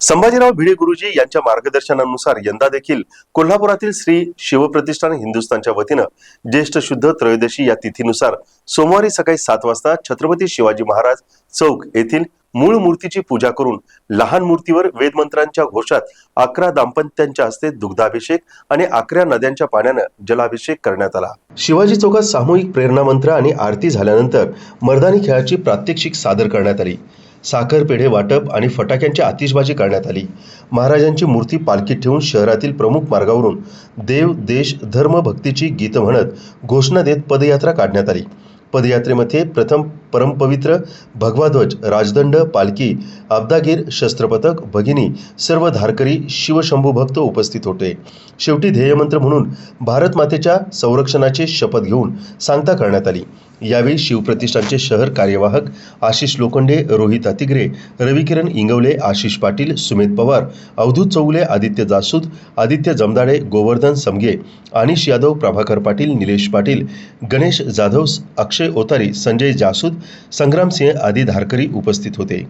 संभाजीराव भिडे गुरुजी यांच्या मार्गदर्शनानुसार यंदा देखील कोल्हापुरातील श्री शिवप्रतिष्ठान हिंदुस्थानच्या वतीनं ज्येष्ठ शुद्ध त्रयोदशी या तिथीनुसार सोमवारी सकाळी सात वाजता छत्रपती शिवाजी महाराज चौक येथील मूळ मूर्तीची पूजा करून लहान मूर्तीवर वेदमंत्रांच्या घोषात अकरा दाम्पत्यांच्या हस्ते दुग्धाभिषेक आणि अकरा नद्यांच्या पाण्यानं जलाभिषेक करण्यात आला. शिवाजी चौकात सामूहिक प्रेरणा मंत्र आणि आरती झाल्यानंतर मर्दानी खेळाची प्रात्यक्षिक सादर करण्यात आली. साखरपेढे वाटप आणि फटाक्यांची आतिषबाजी करण्यात आली. महाराजांची मूर्ती पालखीत ठेवून शहरातील प्रमुख मार्गावरून देव देश धर्म भक्तीची गीत म्हणत घोषणा देत पदयात्रा काढण्यात आली. पदयात्रेमध्ये प्रथम परमपवित्र भगवाध्वज राजदंड पालखी अब्दागीर शस्त्रपथक भगिनी सर्व धारकरी शिवशंभू भक्त उपस्थित होते. शेवटी ध्येयमंत्र म्हणून भारत मातेच्या संरक्षणाची शपथ घेऊन सांगता करण्यात आली. यावेळी शिवप्रतिष्ठानचे शहर कार्यवाहक आशिष लोखंडे रोहित अतिग्रे रविकिरण इंगवले आशिष पाटील सुमित पवार अवधूत चौगुले आदित्य जासूद आदित्य जमदाडे गोवर्धन समगे अनिश यादव प्रभाकर पाटील निलेश पाटील गणेश जाधव अक्षय ओतारी संजय जासूद संग्रामसिंह आदी धारकरी उपस्थित होते.